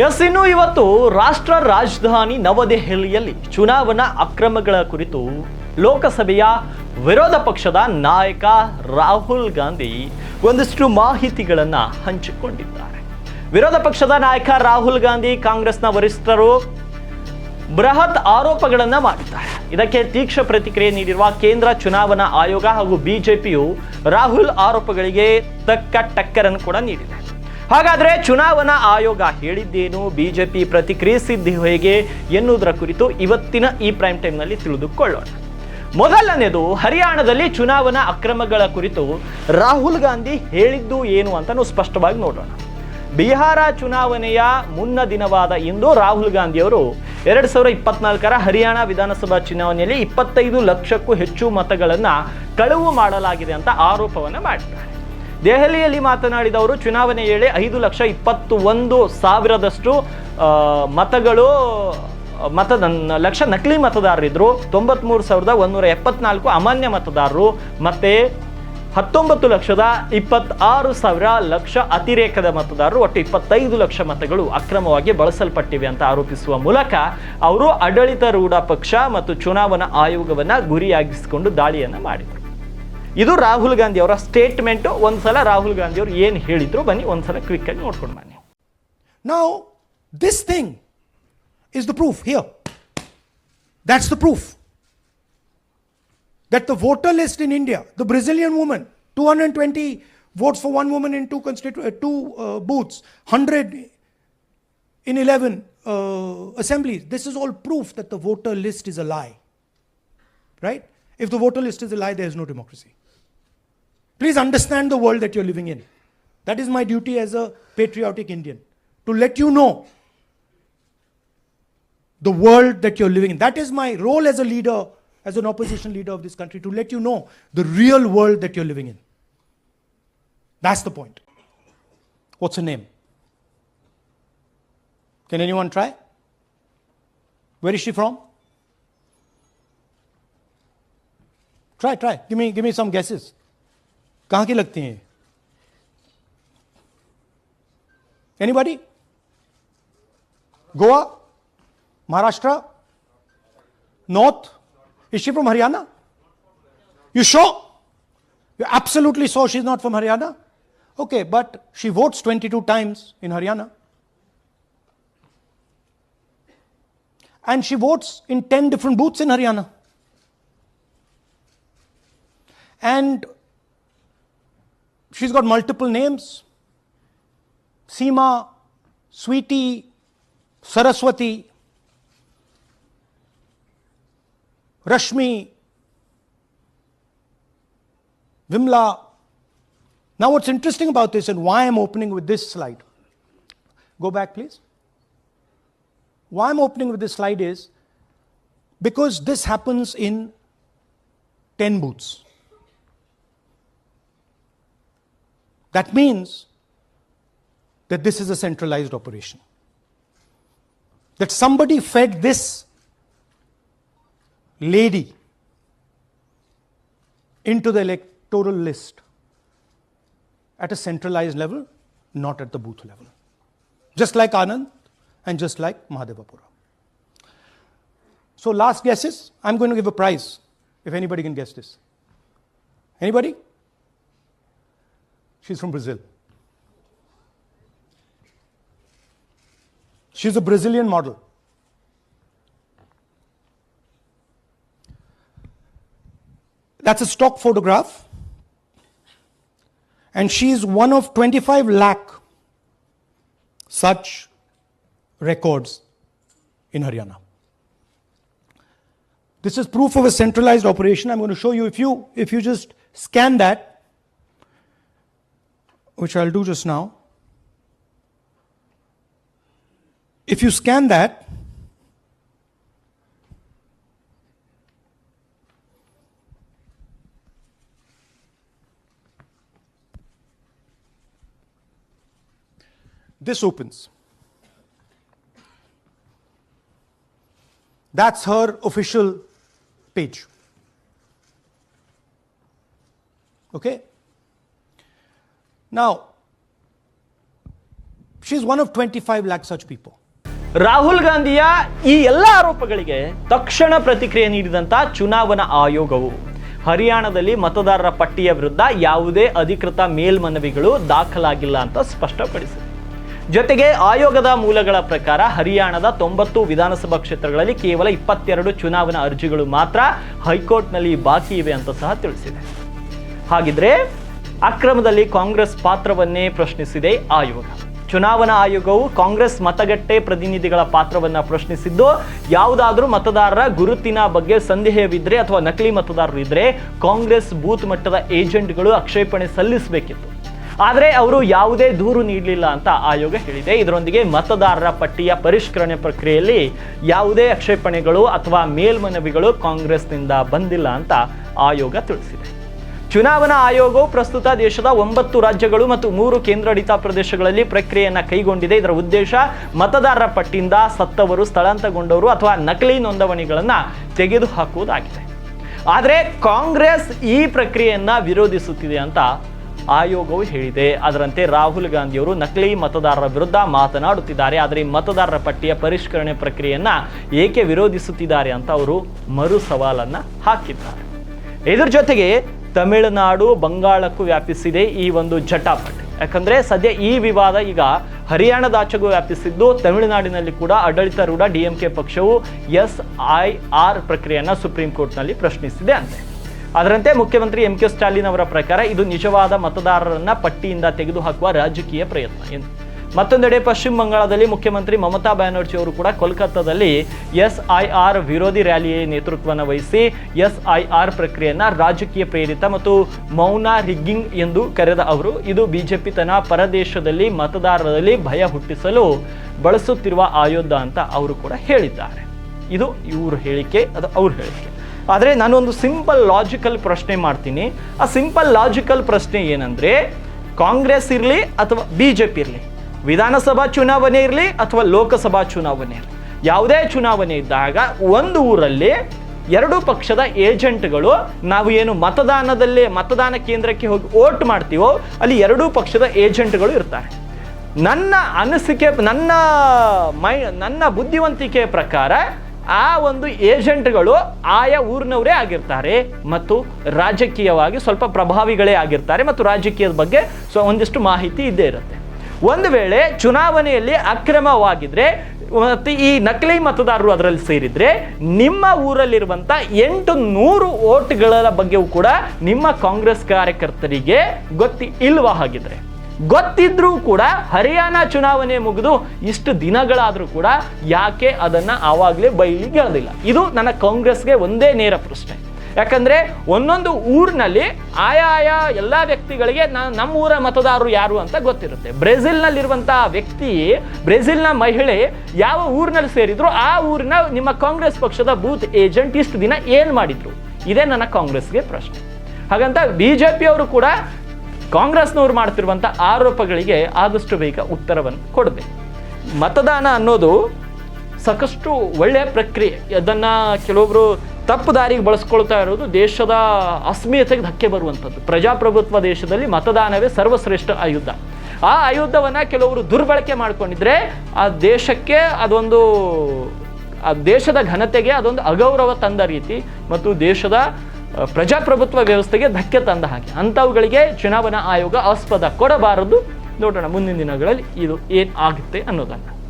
S, ಇನ್ನು ಇವತ್ತು ರಾಷ್ಟ್ರ ರಾಜಧಾನಿ ನವದೆಹಲಿಯಲ್ಲಿ ಚುನಾವಣಾ ಅಕ್ರಮಗಳ ಕುರಿತು ಲೋಕಸಭೆಯ ವಿರೋಧ ಪಕ್ಷದ ನಾಯಕ ರಾಹುಲ್ ಗಾಂಧಿ ಒಂದಿಷ್ಟು ಮಾಹಿತಿಗಳನ್ನು ಹಂಚಿಕೊಂಡಿದ್ದಾರೆ. ವಿರೋಧ ಪಕ್ಷದ ನಾಯಕ ರಾಹುಲ್ ಗಾಂಧಿ ಕಾಂಗ್ರೆಸ್ನ ವರಿಷ್ಠರು ಬೃಹತ್ ಆರೋಪಗಳನ್ನು ಮಾಡಿದ್ದಾರೆ. ಇದಕ್ಕೆ ತೀಕ್ಷ್ಣ ಪ್ರತಿಕ್ರಿಯೆ ನೀಡಿರುವ ಕೇಂದ್ರ ಚುನಾವಣಾ ಆಯೋಗ ಹಾಗೂ ಬಿಜೆಪಿಯು ರಾಹುಲ್ ಆರೋಪಗಳಿಗೆ ತಕ್ಕ ಟಕ್ಕರನ್ನು ಕೂಡ ನೀಡಿದೆ. ಹಾಗಾದ್ರೆ ಚುನಾವಣಾ ಆಯೋಗ ಹೇಳಿದ್ದೇನು? ಬಿಜೆಪಿ ಪ್ರತಿಕ್ರಿಯಿಸಿದ್ದು ಹೇಗೆ? ಎನ್ನುವುದರ ಕುರಿತು ಇವತ್ತಿನ ಈ ಪ್ರೈಮ್ ಟೈಮ್ನಲ್ಲಿ ತಿಳಿದುಕೊಳ್ಳೋಣ. ಮೊದಲನೇದು ಹರಿಯಾಣದಲ್ಲಿ ಚುನಾವಣಾ ಅಕ್ರಮಗಳ ಕುರಿತು ರಾಹುಲ್ ಗಾಂಧಿ ಹೇಳಿದ್ದು ಏನು ಅಂತ ಸ್ಪಷ್ಟವಾಗಿ ನೋಡೋಣ. ಬಿಹಾರ ಚುನಾವಣೆಯ ಮುನ್ನ ದಿನವಾದ ಇಂದು ರಾಹುಲ್ ಗಾಂಧಿ ಅವರು ಸಾವಿರ ಇಪ್ಪತ್ನಾಲ್ಕರ ಹರಿಯಾಣ ವಿಧಾನಸಭಾ ಚುನಾವಣೆಯಲ್ಲಿ ಇಪ್ಪತ್ತೈದು ಲಕ್ಷಕ್ಕೂ ಹೆಚ್ಚು ಮತಗಳನ್ನ ಕಳುವು ಮಾಡಲಾಗಿದೆ ಅಂತ ಆರೋಪವನ್ನು ಮಾಡಿದ್ದಾರೆ. ದೆಹಲಿಯಲ್ಲಿ ಮಾತನಾಡಿದವರು ಚುನಾವಣೆ ವೇಳೆ ಐದು ಲಕ್ಷ ಇಪ್ಪತ್ತು ಒಂದು ಸಾವಿರದಷ್ಟು ಮತಗಳು, ಮತದ, ಲಕ್ಷ ನಕಲಿ ಮತದಾರರಿದ್ರು. ತೊಂಬತ್ಮೂರು ಸಾವಿರದ ಒಂದೂರ ಎಪ್ಪತ್ನಾಲ್ಕು ಅಮಾನ್ಯ ಮತದಾರರು. ಮತ್ತು ಹತ್ತೊಂಬತ್ತು ಲಕ್ಷದ ಇಪ್ಪತ್ತಾರು ಸಾವಿರ ಲಕ್ಷ ಅತಿರೇಕದ ಮತದಾರರು. ಒಟ್ಟು ಇಪ್ಪತ್ತೈದು ಲಕ್ಷ ಮತಗಳು ಅಕ್ರಮವಾಗಿ ಬಳಸಲ್ಪಟ್ಟಿವೆ ಅಂತ ಆರೋಪಿಸುವ ಮೂಲಕ ಅವರು ಆಡಳಿತಾರೂಢ ಪಕ್ಷ ಮತ್ತು ಚುನಾವಣಾ ಆಯೋಗವನ್ನು ಗುರಿಯಾಗಿಸಿಕೊಂಡು ದಾಳಿಯನ್ನು ಮಾಡಿದರು. ಇದು ರಾಹುಲ್ ಗಾಂಧಿ ಅವರ ಸ್ಟೇಟ್ಮೆಂಟ್ ಒಂದ್ಸಲ ರಾಹುಲ್ ಗಾಂಧಿ ಅವರು ಏನು ಹೇಳಿದ್ರು ಬನ್ನಿ ಒಂದ್ಸಲ ಕ್ವಿಕ್ ಆಗಿ ನೋಡ್ಕೊಂಡು ಬನ್ನಿ Now, this thing is the proof here. That's the proof. That the voter list in India, the Brazilian woman, 220 votes for one woman in two, constitu- uh, two uh, booths, 100 in 11 uh, assemblies. This is all proof that the voter list is a lie. Right? If the voter list is a lie, there is no democracy. Please understand the world that you're living in. That is my duty as a patriotic Indian to let you know the world that you're living in. That is my role as a leader, as an opposition leader of this country, to let you know the real world that you're living in. That's the point. What's her name? Can anyone try? Where is she from? Try try give me give me some guesses कहाँ की लगती हैं anybody Goa? Maharashtra? North is she from Haryana you show you absolutely so she is not from Haryana okay but she votes 22 times in Haryana and she votes in 10 different booths in Haryana And she's got multiple names. Seema, Sweetie, Saraswati, Rashmi, Vimla. Now, what's interesting about this and why I'm opening with this slide, go back, please. Why I'm opening with this slide is because this happens in 10 booths. That means that this is a centralized operation. That somebody fed this lady into the electoral list at a centralized level, not at the booth level. Just like Anand and just like Mahadevapura. So, last guesses. I'm going to give a prize if anybody can guess this. Anybody? She's from Brazil. She's a Brazilian model. That's a stock photograph. And she's one of 25 lakh such records in Haryana. This is proof of a centralized operation. I'm going to show you if you if you just scan that, which I'll do just now. If you scan that, this opens. That's her official page. Okay? Now, She's one of 25 lakh such people. Rahul ಗಾಂಧಿಯ ಈ ಎಲ್ಲ ಆರೋಪಗಳಿಗೆ ತಕ್ಷಣ ಪ್ರತಿಕ್ರಿಯೆ ನೀಡಿದಂತ ಚುನಾವಣಾ ಆಯೋಗವು. ಹರಿಯಾಣದಲ್ಲಿ ಮತದಾರರ ಪಟ್ಟಿಯ ವಿರುದ್ಧ ಯಾವುದೇ ಅಧಿಕೃತ ಮೇಲ್ಮನವಿಗಳು ದಾಖಲಾಗಿಲ್ಲ ಅಂತ ಸ್ಪಷ್ಟಪಡಿಸಿದೆ. ಜೊತೆಗೆ ಆಯೋಗದ ಮೂಲಗಳ ಪ್ರಕಾರ ಹರಿಯಾಣದ ತೊಂಬತ್ತು ವಿಧಾನಸಭಾ ಕ್ಷೇತ್ರಗಳಲ್ಲಿ ಕೇವಲ ಇಪ್ಪತ್ತೆರಡು ಚುನಾವಣಾ ಅರ್ಜಿಗಳು ಮಾತ್ರ ಹೈಕೋರ್ಟ್ನಲ್ಲಿ ಬಾಕಿ ಇವೆ ಅಂತ ಸಹ ತಿಳಿಸಿದೆ. ಹಾಗಿದ್ರೆ ಅಕ್ರಮದಲ್ಲಿ ಕಾಂಗ್ರೆಸ್ ಪಾತ್ರವನ್ನೇ ಪ್ರಶ್ನಿಸಿದೆ ಆಯೋಗ. ಚುನಾವಣಾ ಆಯೋಗವು ಕಾಂಗ್ರೆಸ್ ಮತಗಟ್ಟೆ ಪ್ರತಿನಿಧಿಗಳ ಪಾತ್ರವನ್ನ ಪ್ರಶ್ನಿಸಿದ್ದು, ಯಾವುದಾದ್ರೂ ಮತದಾರರ ಗುರುತಿನ ಬಗ್ಗೆ ಸಂದೇಹವಿದ್ರೆ ಅಥವಾ ನಕಲಿ ಮತದಾರರು ಇದ್ರೆ ಕಾಂಗ್ರೆಸ್ ಬೂತ್ ಮಟ್ಟದ ಏಜೆಂಟ್ಗಳು ಆಕ್ಷೇಪಣೆ ಸಲ್ಲಿಸಬೇಕಿತ್ತು. ಆದರೆ ಅವರು ಯಾವುದೇ ದೂರು ನೀಡಲಿಲ್ಲ ಅಂತ ಆಯೋಗ ಹೇಳಿದೆ. ಇದರೊಂದಿಗೆ ಮತದಾರರ ಪಟ್ಟಿಯ ಪರಿಷ್ಕರಣೆ ಪ್ರಕ್ರಿಯೆಯಲ್ಲಿ ಯಾವುದೇ ಆಕ್ಷೇಪಣೆಗಳು ಅಥವಾ ಮೇಲ್ಮನವಿಗಳು ಕಾಂಗ್ರೆಸ್ನಿಂದ ಬಂದಿಲ್ಲ ಅಂತ ಆಯೋಗ ತಿಳಿಸಿದೆ. ಚುನಾವಣಾ ಆಯೋಗವು ಪ್ರಸ್ತುತ ದೇಶದ ಒಂಬತ್ತು ರಾಜ್ಯಗಳು ಮತ್ತು ಮೂರು ಕೇಂದ್ರಾಡಳಿತ ಪ್ರದೇಶಗಳಲ್ಲಿ ಪ್ರಕ್ರಿಯೆಯನ್ನು ಕೈಗೊಂಡಿದೆ. ಇದರ ಉದ್ದೇಶ ಮತದಾರರ ಪಟ್ಟಿಯಿಂದ ಸತ್ತವರು, ಸ್ಥಳಾಂತರಗೊಂಡವರು ಅಥವಾ ನಕಲಿ ನೋಂದಣಿಗಳನ್ನ ತೆಗೆದುಹಾಕುವುದಾಗಿದೆ. ಆದರೆ ಕಾಂಗ್ರೆಸ್ ಈ ಪ್ರಕ್ರಿಯೆಯನ್ನು ವಿರೋಧಿಸುತ್ತಿದೆ ಅಂತ ಆಯೋಗವು ಹೇಳಿದೆ. ಅದರಂತೆ ರಾಹುಲ್ ಗಾಂಧಿಯವರು ನಕಲಿ ಮತದಾರರ ವಿರುದ್ಧ ಮಾತನಾಡುತ್ತಿದ್ದಾರೆ. ಆದರೆ ಈ ಮತದಾರರ ಪಟ್ಟಿಯ ಪರಿಷ್ಕರಣೆ ಪ್ರಕ್ರಿಯೆಯನ್ನು ಏಕೆ ವಿರೋಧಿಸುತ್ತಿದ್ದಾರೆ ಅಂತ ಅವರು ಮರು ಸವಾಲನ್ನ ಹಾಕಿದ್ದಾರೆ. ಇದರ ಜೊತೆಗೆ ತಮಿಳುನಾಡು ಬಂಗಾಳಕ್ಕೂ ವ್ಯಾಪಿಸಿದೆ ಈ ಒಂದು ಜಟಾಪಟ್. ಯಾಕಂದ್ರೆ ಸದ್ಯ ಈ ವಿವಾದ ಈಗ ಹರಿಯಾಣದಾಚೆಗೂ ವ್ಯಾಪಿಸಿದ್ದು, ತಮಿಳುನಾಡಿನಲ್ಲಿ ಕೂಡ ಆಡಳಿತಾರೂಢ ಡಿ ಎಂ ಕೆ ಪಕ್ಷವು ಎಸ್ ಐ ಆರ್ ಪ್ರಕ್ರಿಯೆಯನ್ನು ಸುಪ್ರೀಂ ಕೋರ್ಟ್ನಲ್ಲಿ ಪ್ರಶ್ನಿಸಿದೆ ಅಂತೆ. ಅದರಂತೆ ಮುಖ್ಯಮಂತ್ರಿ ಎಂ ಕೆ ಸ್ಟಾಲಿನ್ ಅವರ ಪ್ರಕಾರ ಇದು ನಿಜವಾದ ಮತದಾರರನ್ನ ಪಟ್ಟಿಯಿಂದ ತೆಗೆದುಹಾಕುವ ರಾಜಕೀಯ ಪ್ರಯತ್ನ ಎಂದು. ಮತ್ತೊಂದೆಡೆ ಪಶ್ಚಿಮ ಬಂಗಾಳದಲ್ಲಿ ಮುಖ್ಯಮಂತ್ರಿ ಮಮತಾ ಬ್ಯಾನರ್ಜಿ ಅವರು ಕೂಡ ಕೋಲ್ಕತ್ತಾದಲ್ಲಿ ಎಸ್ ಐ ಆರ್ ವಿರೋಧಿ ರ್ಯಾಲಿಯ ನೇತೃತ್ವವನ್ನು ವಹಿಸಿ ಎಸ್ ಐ ಆರ್ ಪ್ರಕ್ರಿಯೆಯನ್ನ ರಾಜಕೀಯ ಪ್ರೇರಿತ ಮತ್ತು ಮೌನ ರಿಗ್ಗಿಂಗ್ ಎಂದು ಕರೆದ ಅವರು, ಇದು ಬಿಜೆಪಿ ತನ್ನ ಪರದೇಶದಲ್ಲಿ ಮತದಾರರಲ್ಲಿ ಭಯ ಹುಟ್ಟಿಸಲು ಬಳಸುತ್ತಿರುವ ಆಯೋಧ ಅಂತ ಅವರು ಕೂಡ ಹೇಳಿದ್ದಾರೆ. ಇದು ಇವರು ಹೇಳಿಕೆ, ಅದು ಅವ್ರ ಹೇಳಿಕೆ. ಆದರೆ ನಾನೊಂದು ಸಿಂಪಲ್ ಲಾಜಿಕಲ್ ಪ್ರಶ್ನೆ ಮಾಡ್ತೀನಿ. ಆ ಸಿಂಪಲ್ ಲಾಜಿಕಲ್ ಪ್ರಶ್ನೆ ಏನಂದ್ರೆ, ಕಾಂಗ್ರೆಸ್ ಇರಲಿ ಅಥವಾ ಬಿ ಜೆ ಪಿ ಇರಲಿ? ವಿಧಾನಸಭಾ ಚುನಾವಣೆ ಇರಲಿ ಅಥವಾ ಲೋಕಸಭಾ ಚುನಾವಣೆ ಇರಲಿ, ಯಾವುದೇ ಚುನಾವಣೆ ಇದ್ದಾಗ ಒಂದು ಊರಲ್ಲಿ ಎರಡು ಪಕ್ಷದ ಏಜೆಂಟ್ಗಳು ನಾವು ಏನು ಮತದಾನದಲ್ಲಿ, ಮತದಾನ ಕೇಂದ್ರಕ್ಕೆ ಹೋಗಿ ವೋಟ್ ಮಾಡ್ತೀವೋ, ಅಲ್ಲಿ ಎರಡೂ ಪಕ್ಷದ ಏಜೆಂಟ್ಗಳು ಇರ್ತಾರೆ. ನನ್ನ ಅನಿಸಿಕೆ, ನನ್ನ ಮೈ, ನನ್ನ ಬುದ್ಧಿವಂತಿಕೆ ಪ್ರಕಾರ ಆ ಒಂದು ಏಜೆಂಟ್ಗಳು ಆಯಾ ಊರಿನವರೇ ಆಗಿರ್ತಾರೆ ಮತ್ತು ರಾಜಕೀಯವಾಗಿ ಸ್ವಲ್ಪ ಪ್ರಭಾವಿಗಳೇ ಆಗಿರ್ತಾರೆ ಮತ್ತು ರಾಜಕೀಯದ ಬಗ್ಗೆ ಸೊ ಒಂದಿಷ್ಟು ಮಾಹಿತಿ ಇದ್ದೇ ಇರುತ್ತೆ. ಒಂದು ವೇಳೆ ಚುನಾವಣೆಯಲ್ಲಿ ಅಕ್ರಮವಾಗಿದ್ರೆ, ಮತ್ತು ಈ ನಕಲಿ ಮತದಾರರು ಅದರಲ್ಲಿ ಸೇರಿದ್ರೆ, ನಿಮ್ಮ ಊರಲ್ಲಿರುವಂಥ ಎಂಟು ನೂರು ಓಟ್ಗಳ ಬಗ್ಗೆಯೂ ಕೂಡ ನಿಮ್ಮ ಕಾಂಗ್ರೆಸ್ ಕಾರ್ಯಕರ್ತರಿಗೆ ಗೊತ್ತಿ ಇಲ್ವ ಹಾಗಿದ್ರೆ? ಗೊತ್ತಿದ್ರೂ ಕೂಡ ಹರಿಯಾಣ ಚುನಾವಣೆ ಮುಗಿದು ಇಷ್ಟು ದಿನಗಳಾದರೂ ಕೂಡ ಯಾಕೆ ಅದನ್ನ ಆವಾಗಲೇ ಬೈಲಿಗೆ ಗೆಳೆದಿಲ್ಲ ಇದು ನನ್ನ ಕಾಂಗ್ರೆಸ್ಗೆ ಒಂದೇ ನೇರ ಪ್ರಶ್ನೆ. ಯಾಕಂದ್ರೆ ಒಂದೊಂದು ಊರಿನಲ್ಲಿ ಆಯಾ ಆಯಾ ಎಲ್ಲ ವ್ಯಕ್ತಿಗಳಿಗೆ ನಮ್ಮ ಊರ ಮತದಾರರು ಯಾರು ಅಂತ ಗೊತ್ತಿರುತ್ತೆ. ಬ್ರೆಜಿಲ್ನಲ್ಲಿರುವಂಥ ವ್ಯಕ್ತಿ, ಬ್ರೆಜಿಲ್ನ ಮಹಿಳೆ ಯಾವ ಊರಿನಲ್ಲಿ ಸೇರಿದ್ರು ಆ ಊರಿನ ನಿಮ್ಮ ಕಾಂಗ್ರೆಸ್ ಪಕ್ಷದ ಬೂತ್ ಏಜೆಂಟ್ ಇಷ್ಟು ದಿನ ಏನ್ ಮಾಡಿದ್ರು? ಇದೇ ನನ್ನ ಕಾಂಗ್ರೆಸ್ಗೆ ಪ್ರಶ್ನೆ. ಹಾಗಂತ ಬಿಜೆಪಿ ಅವರು ಕೂಡ ಕಾಂಗ್ರೆಸ್ನವ್ರು ಮಾಡ್ತಿರುವಂಥ ಆರೋಪಗಳಿಗೆ ಆದಷ್ಟು ಬೇಗ ಉತ್ತರವನ್ನು ಕೊಡಬೇಕು. ಮತದಾನ ಅನ್ನೋದು ಸಾಕಷ್ಟು ಒಳ್ಳೆಯ ಪ್ರಕ್ರಿಯೆ. ಅದನ್ನು ಕೆಲವೊಬ್ಬರು ತಪ್ಪು ದಾರಿಗೆ ಬಳಸ್ಕೊಳ್ತಾ ಇರೋದು ದೇಶದ ಅಸ್ಮಿತೆಗೆ ಧಕ್ಕೆ ಬರುವಂಥದ್ದು. ಪ್ರಜಾಪ್ರಭುತ್ವ ದೇಶದಲ್ಲಿ ಮತದಾನವೇ ಸರ್ವಶ್ರೇಷ್ಠ ಆಯುಧ. ಆ ಆಯುಧವನ್ನು ಕೆಲವರು ದುರ್ಬಳಕೆ ಮಾಡಿಕೊಂಡಿದ್ರೆ ಆ ದೇಶಕ್ಕೆ ಅದೊಂದು, ಆ ದೇಶದ ಘನತೆಗೆ ಅದೊಂದು ಅಗೌರವ ತಂದ ರೀತಿ ಮತ್ತು ದೇಶದ ಪ್ರಜಾಪ್ರಭುತ್ವ ವ್ಯವಸ್ಥೆಗೆ ಧಕ್ಕೆ ತಂದ ಹಾಗೆ. ಅಂಥವುಗಳಿಗೆ ಚುನಾವಣಾ ಆಯೋಗ ಆಸ್ಪದ ಕೊಡಬಾರದು. ನೋಡೋಣ ಮುಂದಿನ ದಿನಗಳಲ್ಲಿ ಇದು ಏನು ಆಗುತ್ತೆ ಅನ್ನೋದನ್ನು.